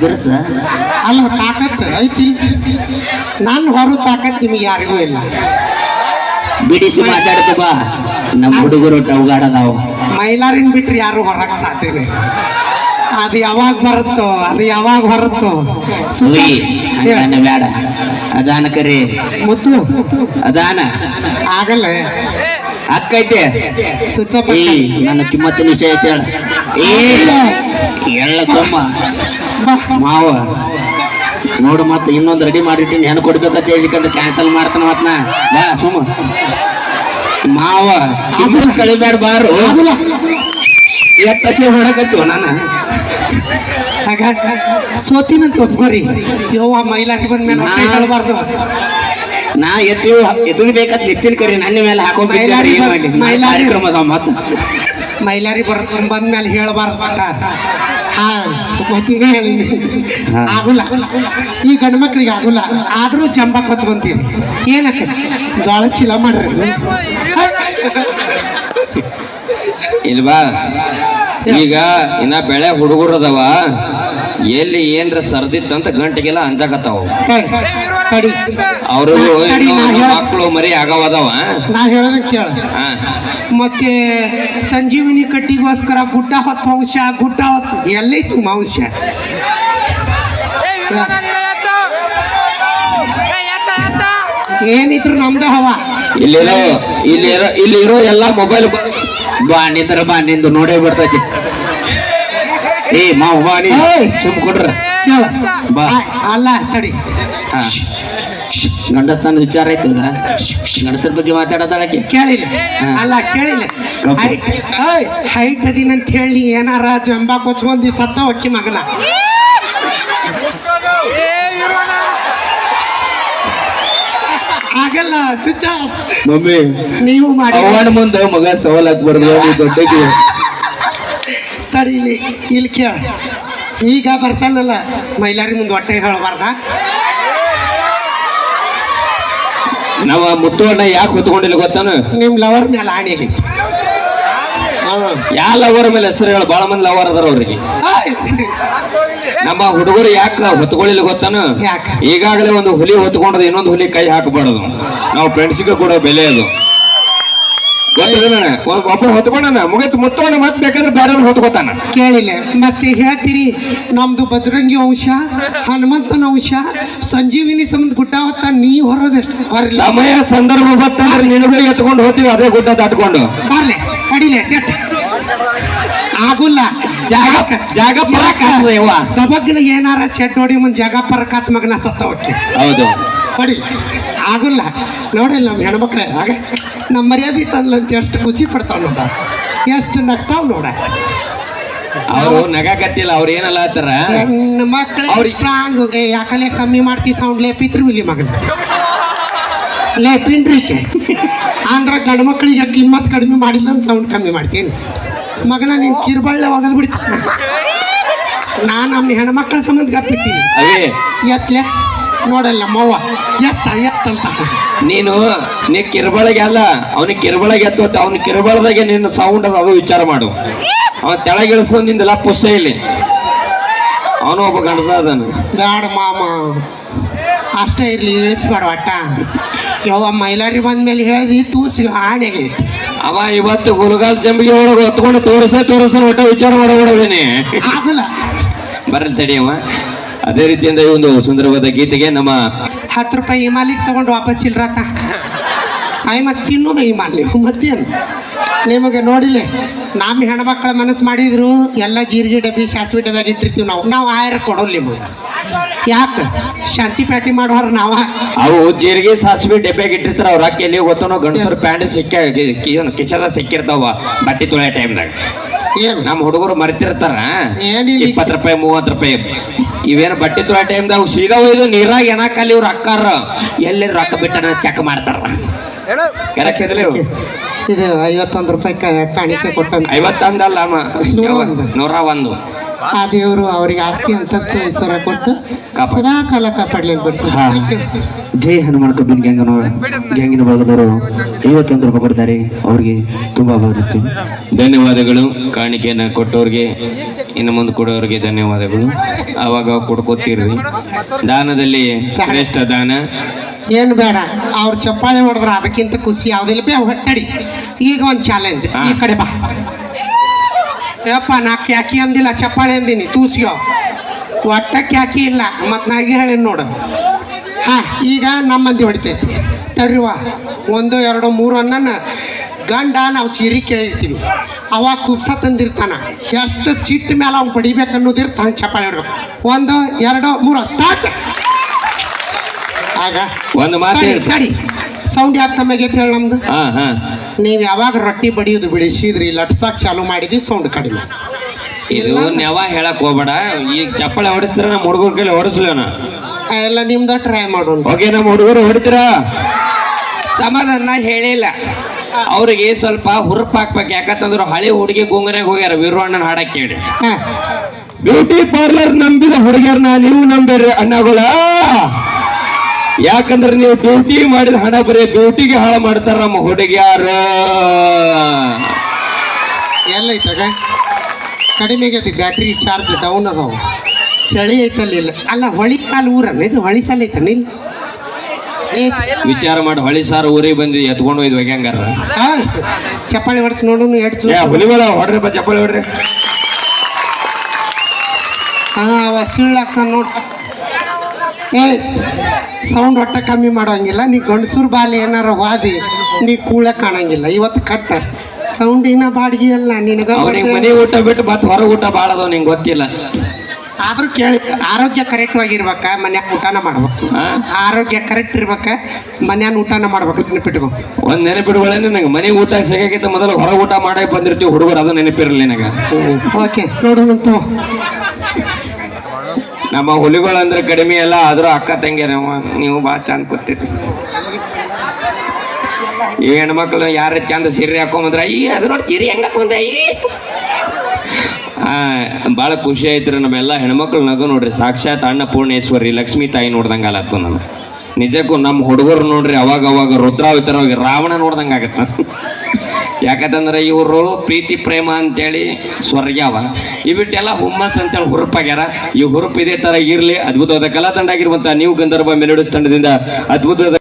ಬಿರ್ಸ? ಅಲ್ಲ ತಾಕತ್ ಐತಿ ನನ್ನ ಹೊರ ತಾಕತ್ ನಿಮಗೆ ಯಾರಿಗೂ ಇಲ್ಲ. ಬಿಡಿಸಿ ಮಾತಾಡ್ತು ಬಾ. ನಮ್ಮ ಹುಡುಗರು ಟೌಗಾಡದಾವ ಮೈಲಾರಿನ್ ಬಿಟ್ರಿ ಯಾರು ಹೊರಕ್ ಸಾಧ್ಯನೇ ಅದು ಯಾವಾಗ ಬರುತ್ತೋ ಅದು ಯಾವಾಗ ಹೊರತ್ತೋ ಸುಯಿ ಉಯ್ ಬೇಡ ಅದಾನ ಕರಿ. ಮುತ್ತು. ಅದಾನ? ಆಗಲ್ಲ. ಅಕ್ಕೈತೆ? ಸುಚ್ಚಪ್ಪ ನನ್ನ ಕಿಮ್ಮತ್ತಿನ ವಿಷಯ ಐತೆ ಹೇಳ. ಏ ಎಳ್ಳ ಸೊಮ್ಮ ಮಾವ ನೋಡು ಮತ್ತೆ ಇನ್ನೊಂದು ರೆಡಿ ಮಾಡಿಟ್ಟಿನಿ. ಹೆಣ್ಣು ಕೊಡ್ಬೇಕಂತ ಹೇಳಿಕಂದ್ರೆ ಕ್ಯಾನ್ಸಲ್ ಮಾಡ್ತಾನ ಮತ್ನ ಬಾ ಸುಮ್ಮ ಮಾವ ಆಮೇಲೆ ಕಳಿಬೇಡ ಬಾರು. ಎತ್ತಸಿ ಹೊಡಕತ್ತು ನಾನು? ಆಗ ಸೋತಿನಂತ ಒಪ್ಕೋರಿ. ಯವ್ವ ಮೈಲಾರಿ ಬಂದ್ಮೇಲೆ ಹೊಟ್ಟೆ ನಾ- ಹೇಳಬಾರ್ದು ನಾ ಎತ್ತಿ ಎದುಗಿ ಬೇಕಂತ ನಿತ್ತಿನ ಕರಿ. ನನ್ನ ಮೇಲೆ ಹಾಕೋ ಮೈಲಾರಿ ಏನ್ ಮೈಲಾರಿ- ಕ್ರಮದ ಮತ್ತ. ಮೈಲಾರಿ ಬರುತ್ತೆ ಬಂದ್ಮೇಲೆ ಹೇಳಬಾರ್ದು ಮತ್ತೀಗ ಹೇಳಿನಿ. ಆಗುಲ್ಲ. ಈ ಗಂಡು ಮಕ್ಳಿಗೆ ಆಗುಲ್ಲ. ಆದ್ರೂ ಜಂಬ ಕೊಚ್ಕೊಂತೀರಿ ಏನಕ್ಕೆ? ಜೋಳ ಚೀಲ ಮಾಡ್ರಿ. ಇಲ್ವಾ ಈಗ ಇನ್ನ ಬೆಳೆ ಹುಡುಗರು ಅದಾವ. ಎಲ್ಲಿ ಏನ್ರ ಸರ್ದಿತ್ತಂತ ಗಂಟೆಗೆಲ್ಲ ಅಂಜಾಕತ್ತಾವ. ತಡಿ, ತಡಿ. ಅವರು ನಾ- ತಡಿ, ಮಕ್ಕಳು ಮರಿ ಆಗವದವ. ನಾ ಹೇಳೋದಕ್ಕೆ ಕೇಳ. ಮತ್ತೆ ಸಂಜೀವಿನಿ ಕಟ್ಟಿಗೋಸ್ಕರ ಗುಡ್ಡ ಹೊತ್ತು ಅಂಶ ಗುಡ್ಡ ಹೊತ್ತು ಎಲ್ಲೈತು ಇತ್ತು ಅಂಶ ಏನಿದ್ರು ನಮ್ದ ಹವ. ಇಲ್ಲಿರೋ ಇಲ್ಲಿರೋ ಇಲ್ಲಿರೋ ಎಲ್ಲ ಮೊಬೈಲ್ ಬಾ ನಿಂದ್ರ ಬಾ ನಿಂದು ನೋಡೇ ಬಿಡ್ತೈತಿ ಏ ಮಾವ ಬಾ ನೀ! ಸುಮ್ ಕೊಡ್ರ ಅಲ್ಲ ತಡಿ. ಹಾ. ಗಂಡಸ್ತಾನ ವಿಚಾರ ಆಯ್ತದ? ಗಂಡಸರ ಬಗ್ಗೆ ಮಾತಾಡೋದಾಳಕ್ಕೆ ಕೇಳಿಲ್ಲ. ಅಲ್ಲ ಕೇಳಿಲ್ಲ. ಹೈಟ್ ಅದೀನಿ ಅಂತ ಹೇಳಿ ಏನಾರ ಜಂಬಾ ಕೊಚ್ಕೊಂಡಿ ಸತ್ತ ಹೊಕ್ಕಿ ಮಗನ. ಆಗಲ್ಲ ಆಫ್ ಮಮ್ಮಿ ನೀವು ಮಾಡಿ. ಅವನ ಮುಂದೆ ಮಗ ಸವಾಲಾಕ್ ಬರ್ದು ದೊಡ್ಡಗೆ ತಡೀಲಿ ಇಲ್ಲಿ ಕೇಳ ಈಗ ಬರ್ತಾನಲ್ಲ ಮೈಲಾರಿ ಮುಂದೆ ಹೊಟ್ಟೆ ಹೇಳಬಾರ್ದ? ನಮ್ಮ ಮುತ್ತುವಣ್ಣ ಯಾಕೆ ಹೊತ್ಕೊಂಡಿಲ್ಲ ಗೊತ್ತಾನು? ನಿಮ್ಮ ಲವರ್ ಮೇಲೆ ಆಣಿ ಯಾವ ಲವರ್ ಮೇಲೆ ಹೆಸರು ಹೇಳ ಬಾಳ ಮಂದಿ ಲವರ್ ಅದಾರ ಅವ್ರಿಗೆ. ನಮ್ಮ ಹುಡುಗರು ಯಾಕೆ ಹೊತ್ಕೊಳ್ಳಿಲ್ಲ ಗೊತ್ತಾನು? ಯಾಕ? ಈಗಾಗಲೇ ಒಂದು ಹುಲಿ ಹೊತ್ಕೊಂಡ್ರೆ ಇನ್ನೊಂದು ಹುಲಿ ಕೈ ಹಾಕಬಾರದು. ನಾವು ಫ್ರೆಂಡ್ಸ್ಗೆ ಕೂಡ ಬೆಲೆ ಅದು. ಒಬ್ಬ ಹೊತ್ಕೊಂಡನ. ಮುಗಿತು ಮುತ್ತೋಣ ಮತ್ತೆ ಬೇಕಾದ್ರೆ ಬೇರೆ ಹೊತ್ಕೋತಾನ. ಕೇಳಿಲ್ಲ. ಮತ್ತೆ ಹೇಳ್ತೀರಿ ನಮ್ದು ಬಜರಂಗಿ ಅಂಶ ಹನುಮಂತನ ಅಂಶ ಸಂಜೀವಿನಿ ಸಂಬಂಧ ಗುಡ್ಡ ಹೊತ್ತ ನೀ ಹೊರೋದೆಷ್ಟು ಸಮಯ ಸಂದರ್ಭ ಬರ್ತಂದ್ರೆ ನಿನಗೆ ಎತ್ಕೊಂಡು ಹೋಗ್ತೀವಿ ಅದೇ ಗುಡ್ಡ ದಾಟ್ಕೊಂಡು. ಬರ್ಲೆ ಅಡಿಲೆ ಸೆಟ್. ಆಗುಲ್ಲ. ಜಾಗ ಜಾಗ ಪರಕ. ದಬಗ್ನ ಏನಾರ ಸೆಟ್ ನೋಡಿ ಮುಂದೆ ಜಾಗ ಪರಕಾತ್ ಮಗನ ಸತ್ತ ಹೋಗಿ ಹೌದು. ಹೊಡಿ. ಆಗುಲ್ಲ. ನೋಡಿಲ್ಲ ನಮ್ಮ ಹೆಣ್ಮಕ್ಳೆ. ಆಗ ನಮ್ಮ ಮರ್ಯಾದೆ ತಂದ್ಲಂತ ಎಷ್ಟು ಖುಷಿ ಪಡ್ತಾವ ನೋಡ. ಎಷ್ಟು ನಗ್ತಾವ್ ನೋಡ. ಅವರು ನಗಕತ್ತಿಲ್ಲ ಅವ್ರು ಏನಲ್ಲ ಆತರ ಮಕ್ಕಳೇ ಅವ್ರಿ- ಸ್ಟ್ರಾಂಗ್ ಯಾಕಲೆ ಕಮ್ಮಿ ಮಾಡ್ತಿ ಸೌಂಡ್ ಲೇ ಪಿತ್ರಿ ಇಲ್ಲಿ ಮಗನ. ಲೇ ಪಿಂಡ್ರಿಕೆ. ಅಂದ್ರ ಗಂಡು ಮಕ್ಕಳಿಗೆ ಕಿಮ್ಮತ್ ಕಡಿಮೆ ಮಾಡಿಲ್ಲ ಅಂತ ಸೌಂಡ್ ಕಮ್ಮಿ ಮಾಡ್ತೀನಿ? ಮಗನ ನೀನು ಕಿರ್ಬಳ್ಳೆ ಒಗದ್ ಬಿಡ್ತೀನಿ ನಾನು ನಮ್ಮ ಹೆಣ್ಮಕ್ಳ ಸಂಬಂಧ ಗಪ್ಪಿಟ್ಟಿನಿ. ಎತ್ಲೆ. ನೋಡಲ್ಲ ನಮ್ಮವ್ವ ಎತ್ತ ಎತ್ತಂತ ನೀನು ನೀ ಕಿರುಬಳಗೆ ಅಲ್ಲ. ಅವನಿಗೆ ಕಿರುಬಳಗೆ ಎತ್ತ ಅವನ ಕಿರುಬಳದಾಗೆ ನಿನ್ನ ಸೌಂಡ್ ಅದ ಅದು ವಿಚಾರ ಮಾಡು. ಅವ ತೆಳಗಿಳಿಸೋ ನಿಂದೆಲ್ಲ ಪುಸ್ಸ ಇಲ್ಲಿ ಅವನು ಒಬ್ಬ ಗಂಡಸ ಅದನ್ನು ಬ್ಯಾಡ ಮಾಮ ಅಷ್ಟೇ ಇರ್ಲಿ ಇಳಿಸ್ಬೇಡ ಒಟ್ಟ ಯಾವ ಮೈಲಾರಿ ಬಂದ್ಮೇಲೆ ಹೇಳ್ದಿ ತೂಸಿ ಆಣೆಗೆ ಅವ ಇವತ್ತು ಗುಲ್ಗಾಲ್ ಜಂಬಿಗೆ ಒಳಗೆ ಹೊತ್ಕೊಂಡು ತೋರಿಸ ತೋರಿಸ ಒಟ್ಟ ವಿಚಾರ ಮಾಡಿ ಆಗಲ್ಲ. ಬರಲ್ ತಡಿಯವ ಅದೇ ರೀತಿಯಿಂದ ಈ ಒಂದು ಸುಂದರವಾದ ಗೀತೆಗೆ ನಮ್ಮ ಹತ್ತು ರೂಪಾಯಿ ಹಿಮಾಲಿಕ್ ತಗೊಂಡು ವಾಪಸ್ ಇಲ್ರಕ್ಕ ಆಯ್ ಮತ್ತೆ ತಿನ್ನೋದು ಇಮಾಲಿ ಮತ್ತೇನು? ನಿಮಗೆ ನೋಡಿಲ್ಲ ನಮ್ಮ ಹೆಣ್ಮಕ್ಳ ಮನಸ್ಸು ಮಾಡಿದ್ರು ಎಲ್ಲ ಜೀರಿಗೆ ಡಬ್ಬಿ ಸಾಸಿವೆ ಡಬ್ಬಿ ಇಟ್ಟಿರ್ತೀವಿ ನಾವು. ನಾವು ಆಯ್ರ ಕೊಡೋಲ್ಲ ನಿಮಗೆ. ಯಾಕೆ? ಶಾಂತಿ ಪ್ಯಾಟಿ ಮಾಡೋರು ನಾವ? ಅವು ಜೀರಿಗೆ ಸಾಸಿವೆ ಡಬ್ಬ್ಯಾಗ ಇಟ್ಟಿರ್ತಾರ ಅವ್ರ ಅಕ್ಕ ಎಲ್ಲಿ ಗೊತ್ತನೋ ಗಂಡಸರು ಪ್ಯಾಂಟ್ ಸಿಕ್ಕ ಕಿಚದ ಸಿಕ್ಕಿರ್ತಾವ ಬಟ್ಟೆ ತೊಳೆಯೋ ಟೈಮ್ದಾಗ ಏನು? ನಮ್ಮ ಹುಡುಗರು ಮರ್ತಿರ್ತಾರ. ಇಪ್ಪತ್ತು ರೂಪಾಯಿ ಮೂವತ್ತು ರೂಪಾಯಿ. ಇವೇನು ಬಟ್ಟೆ ತುರ ಟೈಮ್ದಾಗ ಸೀಗ ಒಯ್ದು ನೀರಾಗ ಏನಕ್ಕಲ್ಲಿ ಇವ್ರು ಅಕ್ಕಾರ ಎಲ್ಲಿ ರೊಕ್ಕ ಬಿಟ್ಟನ ಚೆಕ್ ಮಾಡ್ತಾರ. ಇದು ಐವತ್ತೊಂದು ರೂಪಾಯಿ ಕ- ಕಾಣಿಕೆ ಕೊಟ್ಟ ಐವತ್ತೊಂದಲ್ಲ ಅಮ್ಮ. ನೂರ ಒಂದು. ಆ ದೇವರು ಅವರಿಗೆ ಆಸ್ತಿ ಅಂತಸ್ತು ಐಶ್ವರ್ಯ ಕೊಟ್ಟು ಸದಾ ಕಾಲ ಕಾಪಾಡ್ಲಿಕ್ಕೆ ಬಿಟ್ಟು. ಜೈ ಹನುಮಾನ್ ಕಬ್ಬಿನ ಗ್ಯಾಂಗ್ ಗ್ಯಾಂಗಿನ ಭಾಗದವರು ಐವತ್ತೊಂದು ರೂಪಾಯಿ ಕೊಡ್ತಾರೆ ಅವ್ರಿಗೆ ತುಂಬಾ ಬರುತ್ತೆ ಧನ್ಯವಾದಗಳು. ಕಾಣಿಕೆಯನ್ನ ಕೊಟ್ಟವ್ರಿಗೆ ಇನ್ನು ಮುಂದೆ ಕೊಡೋರಿಗೆ ಧನ್ಯವಾದಗಳು. ಅವಾಗ ಕೊಡ್ಕೋತೀರ್ರಿ. ದಾನದಲ್ಲಿ ಶ್ರೇಷ್ಠ ದಾನ. ಏನು ಬೇಡ. ಅವ್ರು ಚಪ್ಪಾಳೆ ಹೊಡೆದ್ರೆ ಅದಕ್ಕಿಂತ ಖುಷಿ ಯಾವ್ದಿಲ್ಲ. ಬೇ ಹೊಟ್ಟಡಿ ಈಗ ಒಂದು ಚಾಲೆಂಜ್. ಈ ಕಡೆ ಬಾ. ಯಪ್ಪ ನಾ ಕ್ಯಾಕಿ ಅಂದಿಲ್ಲ ಚಪ್ಪಾಳೆ ಅಂದಿನಿ ತೂಸ್ಯೋ ಒಟ್ಟ ಕ್ಯಾಕಿ ಇಲ್ಲ ಮತ್ತು ನಾಗಿ ಹೇಳಿ ನೋಡು. ಹಾ ಈಗ ನಮ್ಮ ಮಂದಿ ಹೊಡಿತೈತಿ. ತಡ್ರಿವ ಒಂದು ಎರಡು ಮೂರು ಅನ್ನನ ಗಂಡ ನಾವು ಸೀರೆ ಕೇಳಿರ್ತೀವಿ. ಅವ ಕುಬ್ಸ ತಂದಿರ್ತಾನ. ಎಷ್ಟು ಸಿಟ್ಟು ಮೇಲೆ ಅವ್ನು ಬಡಿಬೇಕು ಅನ್ನೋದಿರ್ತ ಹಂಗೆ ಚಪ್ಪಾಳೆ ಹೊಡ್ಬೇಕು ಒಂದು ಎರಡು ಮೂರು ಸ್ಟಾರ್ಟ್ ಆಗ. ಒಂದು ಮಾತು ತಡಿ. ಸೌಂಡ್ ಯಾಕೆ ಕಮ್ಮಿ ಆಗೈತೆ ಹೇಳಿ ನಮ್ದು? ಹಾ ಹಾ. ನೀವು ಯಾವಾಗ ರೊಟ್ಟಿ ಬಡಿಯೋದು ಬಿಡಿಸಿದ್ರಿ ಲಟ್ಸಾಕ್ ಚಾಲು ಮಾಡಿದ್ವಿ ಸೌಂಡ್ ಕಡಿಮೆ. ಇದು ನೆವ ಹೇಳಕ್ ಹೋಗ್ಬೇಡ. ಈಗ ಚಪ್ಪಳೆ ಹೊಡಿಸ್ತೀರ ನಮ್ಮ ಹುಡುಗರ ಕೈಲಿ ಹೊಡಿಸ್ಲೇನ ಎಲ್ಲ ನಿಮ್ದ ಟ್ರೈ ಮಾಡೋಣ. ಓಕೆ ನಮ್ಮ ಹುಡುಗರು ಹೊಡಿತೀರಾ? ಸಮಾಧಾನ ನಾ ಹೇಳಿಲ್ಲ. ಅವ್ರಿಗೆ ಸ್ವಲ್ಪ ಹುರುಪ್ ಹಾಕ್ಬೇಕು. ಯಾಕಂತಂದ್ರೆ ಹಳೆ ಹುಡುಗಿ ಗುಂಗನಾಗ ಹೋಗ್ಯಾರ ವೀರಣ್ಣನ ಹಾಡಕ್ಕೆ ಕೇಳಿ. ಹಾ. ಬ್ಯೂಟಿ ಪಾರ್ಲರ್ ನಂಬಿದ ಹುಡುಗಿಯರ್ನ ನೀವು ನಂಬಿರಿ ಅಣ್ಣಗಳ. ಯಾಕಂದ್ರೆ ನೀವು ಡ್ಯೂಟಿ ಮಾಡಿದ ಹಣ ಬರೀ ಡ್ಯೂಟಿಗೆ ಹಾಳು ಮಾಡ್ತಾರ ನಮ್ಮ ಹುಡುಗಿಯಾರ. ಎಲ್ಲ ಐತಾಗ ಕಡಿಮೆ ಆಗೈತಿ ಬ್ಯಾಟ್ರಿ ಚಾರ್ಜ್ ಡೌನ್ ಅದಾವ. ಚಳಿ ಐತಲ್ಲ ಇಲ್ಲ. ಅಲ್ಲ ಹೊಳಿ ಕಾಲು ಊರನ್ನ ಇದು ಹೊಳಿ ಸಾಲ ಐತ ನಿಲ್ ಏ, ವಿಚಾರ ಮಾಡಿ ಹೊಳಿ ಸಾರು ಊರಿಗೆ ಬಂದು ಎತ್ಕೊಂಡು ಹೋಯ್ದು ಹೆಂಗಾರ ಆ, ಚಪ್ಪಾಳಿ ಹೊಡ್ಸಿ ನೋಡು ಎಷ್ಟು ಏ ಹುಲಿಗಳ ಹೊಡ್ರಿ ಬಾ ಚಪ್ಪಲಿ ಹೊಡ್ರಿ. ಹಾ ಅವ ಹಾಕ್ತಾನ ನೋಡ್. ಏ ಸೌಂಡ್ ಒಟ್ಟ ಕಮ್ಮಿ ಮಾಡೋಂಗಿಲ್ಲ. ನೀ ಗಂಡಸೂರ್ ಬಾಲಿ ಏನಾರ ವಾದಿ ನೀ ಕೂಳ ಕಾಣಂಗಿಲ್ಲ. ಇವತ್ತು ಕಟ್ಟ. ಸೌಂಡಿನ ಬಾಡಿಗೆ ಅಲ್ಲ ನಿನಗ ಅವ್ನಿಗೆ ಮನೆ ಊಟ ಬಿಟ್ಟು ಮತ್ತೆ ಹೊರ ಊಟ ಭಾಳ ಅದಾವ ನಿಂಗೆ ಗೊತ್ತಿಲ್ಲ. ಆದ್ರೂ ಕೇಳಿ ಆರೋಗ್ಯ ಕರೆಕ್ಟ್ ಆಗಿರ್ಬೇಕ ಮನ್ಯಾಗ ಊಟನ ಮಾಡ್ಬೇಕು? ಆರೋಗ್ಯ ಕರೆಕ್ಟ್ ಇರ್ಬೇಕ ಮನ್ಯಾನ ಊಟನ ಮಾಡ್ಬೇಕು ನೆನಪಿಟ್ಕೊ. ಒಂದ್ ನೆನಪಿಡುವಳೆ ನನಗೆ ಮನೆ ಊಟ ಸಿಗಕ್ಕಿಂತ ಮೊದಲು ಹೊರ ಊಟ ಮಾಡೇ ಬಂದಿರ್ತೀವಿ ಹುಡುಗರು ಅದು ನೆನಪಿರಲಿ ನನಗೆ. ಓಕೆ ನೋಡೋಣಂತು. ನಮ್ಮ ಹುಲಿಗಳು ಅಂದ್ರೆ ಕಡಿಮೆ ಅಲ್ಲ, ಆದ್ರೂ ಅಕ್ಕ ತಂಗಿಯರ ನೀವು ಭಾಳ ಚಂದ ಕೊಡ್ತೀರಿ ಈ ಹೆಣ್ಮಕ್ಳು ಯಾರ ಚಂದ ಸೀರೆ ಹಾಕೊಂಬಂದ್ರ ಈ ಅದು ನೋಡಿ ಸೀರೆ ಹೆಂಗ ಹಾಕೊಂಡ ಆ, ಭಾಳ ಖುಷಿ ಆಯ್ತು ನಮ್ಮೆಲ್ಲ ಹೆಣ್ಮಕ್ಳು ನಗು ನೋಡ್ರಿ. ಸಾಕ್ಷಾತ್ ಅನ್ನಪೂರ್ಣೇಶ್ವರಿ, ಲಕ್ಷ್ಮೀ ತಾಯಿ ನೋಡ್ದಂಗ ಅಲ್ಲತ್ತು ನಾನು ನಿಜಕ್ಕೂ ನಮ್ಮ ಹುಡುಗರು ನೋಡ್ರಿ ಅವಾಗ ಅವಾಗ ರುದ್ರಾವತಾರವಾಗಿ ರಾವಣ ನೋಡ್ದಂಗ ಆಗತ್ತ ಯಾಕಂತಂದ್ರೆ ಇವರು ಪ್ರೀತಿ, ಪ್ರೇಮ ಅಂತೇಳಿ ಸ್ವರ್ಗ್ಯಾವ. ಇವಿಟ್ಟೆಲ್ಲ ಹುಮ್ಮಸ್ ಅಂತೇಳಿ ಹುರುಪಾಗ್ಯಾರ. ಈ ಹುರುಪ್ ಇದೇ ತರ ಇರ್ಲಿ, ಅದ್ಭುತವಾದ ಕಲಾ ತಂಡ ಆಗಿರುವಂತ ನೀವು ಗಂಧರ್ವ ಮೆಲೋಡಿಸ್ ತಂಡದಿಂದ ಅದ್ಭುತವಾದ